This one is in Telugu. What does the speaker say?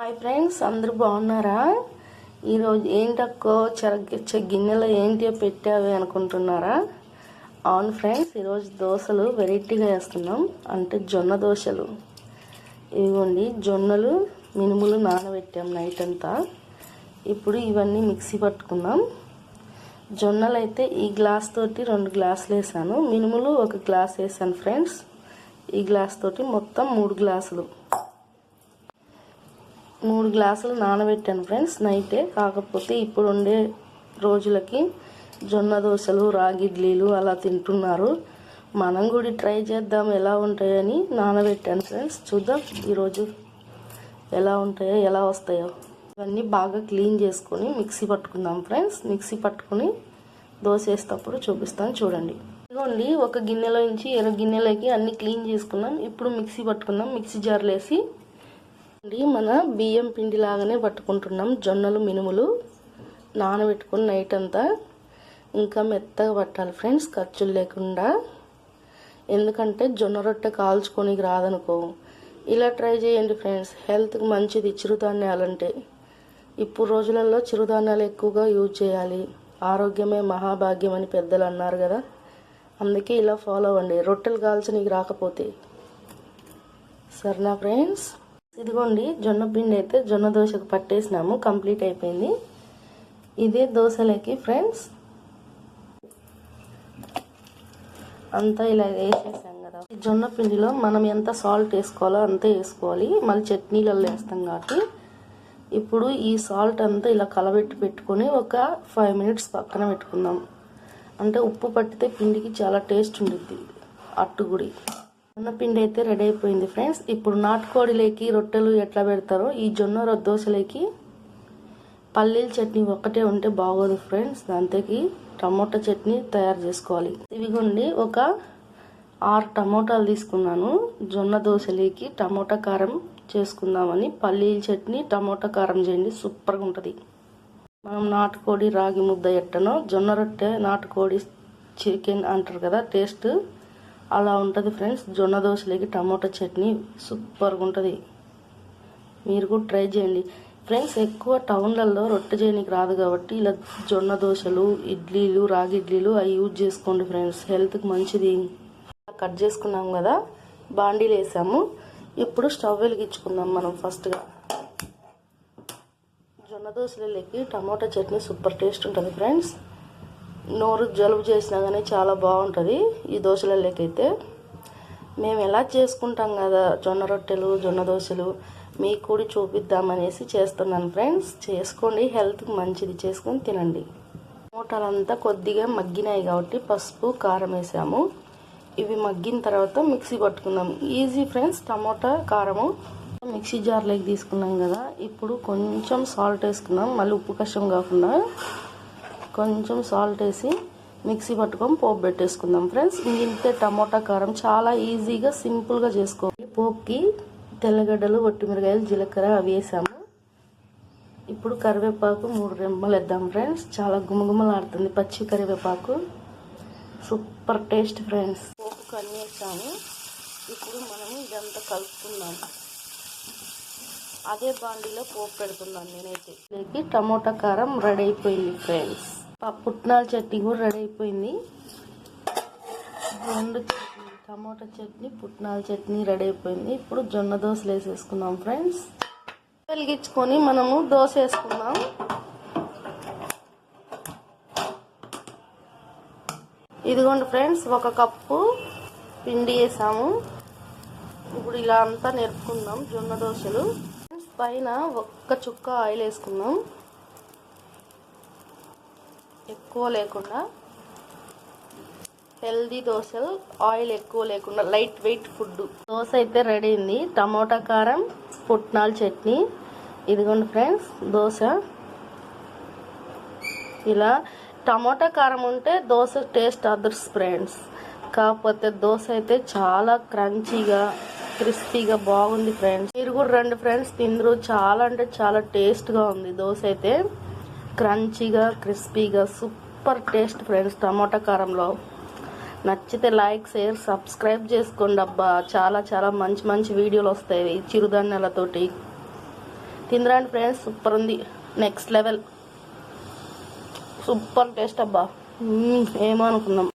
హాయ్ ఫ్రెండ్స్ అందరూ బాగున్నారా? ఈరోజు ఏంటక్కో చెరగ గిన్నెలో ఏంటి పెట్టావి అనుకుంటున్నారా? అవును ఫ్రెండ్స్ ఈరోజు దోశలు వెరైటీగా వేస్తున్నాం. అంటే జొన్న దోశలు. ఇవ్వండి జొన్నలు మినుములు నానబెట్టాం నైట్ అంతా. ఇప్పుడు ఇవన్నీ మిక్సీ పట్టుకుందాం. జొన్నలు అయితే ఈ గ్లాస్ తోటి రెండు గ్లాసులు వేసాను. మినుములు ఒక గ్లాస్ వేసాను ఫ్రెండ్స్ ఈ గ్లాస్ తోటి మొత్తం మూడు గ్లాసులు. మూడు గ్లాసులు నానబెట్టాను ఫ్రెండ్స్ నైటే. కాకపోతే ఇప్పుడు ఉండే రోజులకి జొన్న దోశలు రాగి ఇడ్లీలు అలా తింటున్నారు. మనం కూడా ట్రై చేద్దాం ఎలా ఉంటాయని నానబెట్టాను ఫ్రెండ్స్. చూద్దాం ఈరోజు ఎలా ఉంటాయో ఎలా వస్తాయో. ఇవన్నీ బాగా క్లీన్ చేసుకొని మిక్సీ పట్టుకుందాం ఫ్రెండ్స్. మిక్సీ పట్టుకుని దోశ వేసేటప్పుడు చూపిస్తాను చూడండి. ఇదిగోండి ఒక గిన్నెలో నుంచి ఎర్ర గిన్నెలోకి అన్ని క్లీన్ చేసుకున్నాం. ఇప్పుడు మిక్సీ పట్టుకుందాం. మిక్సీ జార్లు వేసి మన బియ్యం పిండి లాగానే పట్టుకుంటున్నాం. జొన్నలు మినుములు నానబెట్టుకుని నైట్ అంతా ఇంకా మెత్తగా పట్టాలి ఫ్రెండ్స్ ఖర్చులు లేకుండా. ఎందుకంటే జొన్న రొట్టె కాల్చుకొని రాదనుకో. ఇలా ట్రై చేయండి ఫ్రెండ్స్ హెల్త్కి మంచిది చిరుధాన్యాలంటే. ఇప్పుడు రోజులలో చిరుధాన్యాలు ఎక్కువగా యూజ్ చేయాలి. ఆరోగ్యమే మహాభాగ్యం అని పెద్దలు అన్నారు కదా. అందుకే ఇలా ఫాలో అవ్వండి. రొట్టెలు కాల్చనీకి రాకపోతే. సరేనా ఫ్రెండ్స్? ఇదిగోండి జొన్న పిండి అయితే జొన్న దోశకు పట్టేసినాము కంప్లీట్ అయిపోయింది. ఇదే దోశలకి ఫ్రెండ్స్. అంతా ఇలా వేసేసాం కదా. ఈ జొన్న పిండిలో మనం ఎంత సాల్ట్ వేసుకోవాలో అంతే వేసుకోవాలి. మళ్ళీ చట్నీలలో వేస్తాం కాబట్టి. ఇప్పుడు ఈ సాల్ట్ అంతా ఇలా కలబెట్టి పెట్టుకొని ఒక ఫైవ్ మినిట్స్ పక్కన పెట్టుకుందాం. అంటే ఉప్పు పట్టితే పిండికి చాలా టేస్ట్ ఉంటుంది అట్టుగుడి జొన్న పిండి అయితే రెడీ అయిపోయింది ఫ్రెండ్స్ ఇప్పుడు నాటుకోడిలోకి రొట్టెలు ఎట్లా పెడతారో ఈ జొన్న రొ- పల్లీల చట్నీ ఒక్కటే ఉంటే బాగోదు ఫ్రెండ్స్ దాంతోకి టమోటా చట్నీ తయారు చేసుకోవాలి. ఇవిగోండి ఒక ఆరు టమోటాలు తీసుకున్నాను. జొన్న దోశలోకి టమోటా కారం చేసుకుందామని. పల్లీల చట్నీ టమోటా కారం చేయండి సూపర్గా ఉంటుంది. మనం నాటుకోడి రాగి ముద్ద ఎట్టనో జొన్న రొట్టె నాటుకోడి చికెన్ అంటారు కదా టేస్ట్ అలా ఉంటుంది ఫ్రెండ్స్. జొన్న దోశలకి టమోటా చట్నీ సూపర్గా ఉంటుంది మీరు కూడా ట్రై చేయండి. ఫ్రెండ్స్ ఎక్కువ టౌన్లలో రొట్టె చేయడానికి రాదు కాబట్టి ఇలా జొన్న దోశలు ఇడ్లీలు రాగి ఇడ్లీలు అవి యూజ్ చేసుకోండి ఫ్రెండ్స్. హెల్త్కి మంచిది. కట్ చేసుకున్నాం కదా బాండీలు వేసాము. ఇప్పుడు స్టవ్ వెలిగించుకుందాం మనం ఫస్ట్గా. జొన్న దోశలకి టమాటా చట్నీ సూపర్ టేస్ట్ ఉంటుంది ఫ్రెండ్స్. నోరు జలుబు చేసినా కానీ చాలా బాగుంటుంది. ఈ దోశలలోకైతే మేము ఎలా చేసుకుంటాం కదా జొన్న రొట్టెలు జొన్న దోశలు మీకు కూడా చూపిద్దామనేసి చేస్తున్నాను ఫ్రెండ్స్. చేసుకోండి హెల్త్కి మంచిది చేసుకొని తినండి. మూటలంతా కొద్దిగా మగ్గినాయి కాబట్టి పసుపు కారం వేసాము. ఇవి మగ్గిన తర్వాత మిక్సీ పట్టుకుందాం. ఈజీ ఫ్రెండ్స్ టమోటా కారము. మిక్సీ జార్లోకి తీసుకున్నాం కదా ఇప్పుడు కొంచెం సాల్ట్ వేసుకున్నాం మళ్ళీ ఉప్పు కష్టం కాకుండా కొంచెం సాల్ట్ వేసి మిక్సీ పట్టుకొని పోపు పెట్టేసుకుందాం ఫ్రెండ్స్ ఇంతే టమోటా కారం చాలా ఈజీగా సింపుల్గా చేసుకోవాలి. పోపుకి తెల్లగడ్డలు ఒట్టిమిరకాయలు జీలకర్ర అవి వేసాము. ఇప్పుడు కరివేపాకు మూడు రెమ్మలు వేద్దాం ఫ్రెండ్స్ చాలా గుమగుమలాడుతుంది పచ్చి కరివేపాకు. సూపర్ టేస్ట్ ఫ్రెండ్స్ పోపుకు అన్నీ వేసాము. ఇప్పుడు మనము ఇదంతా కలుపుకుందాం. అదే బాండీలో పోపు పెడుతున్నాను నేనైతే. టమోటా కారం రెడీ అయిపోయింది ఫ్రెండ్స్ పుట్నాల చట్నీ కూడా రెడీ అయిపోయింది. రెండు చట్నీ టమోటా చట్నీ పుట్నాల చట్నీ రెడీ అయిపోయింది. ఇప్పుడు జొన్న దోశలు వేసేసుకుందాం ఫ్రెండ్స్. వెలిగించుకొని మనము దోశ వేసుకుందాం. ఇదిగోండి ఫ్రెండ్స్ ఒక కప్పు పిండి వేసాము. ఇప్పుడు ఇలా అంతా నేర్పుకుందాం జొన్న దోశలు. పైన ఒక్క చుక్క ఆయిల్ వేసుకుందాం. ఎక్కువ లేకుండా హెల్దీ దోశలు ఆయిల్ ఎక్కువ లేకుండా లైట్ వెయిట్ ఫుడ్. దోశ అయితే రెడీ అయింది టమోటా కారం పుట్నాల చట్నీ. ఇదిగోండి ఫ్రెండ్స్ దోశ. ఇలా టమోటా కారం ఉంటే దోశ టేస్ట్ అదర్స్ ఫ్రెండ్స్. కాకపోతే దోశ అయితే చాలా క్రంచీగా క్రిస్పీగా బాగుంది ఫ్రెండ్స్. మీరు కూడా రండి ఫ్రెండ్స్ తిందరు చాలా అంటే చాలా టేస్ట్గా ఉంది దోశ అయితే. క్రంచీగా క్రిస్పీగా సూపర్ టేస్ట్ ఫ్రెండ్స్ టమోటా కారంలో. నచ్చితే లైక్ షేర్ సబ్స్క్రైబ్ చేసుకోండి అబ్బా. చాలా చాలా మంచి మంచి వీడియోలు వస్తాయి చిరుధాన్యాలతోటి. తిందరండి ఫ్రెండ్స్ సూపర్ ఉంది. Next level. సూపర్ టేస్ట్ అబ్బా. ఏమో అనుకుందాం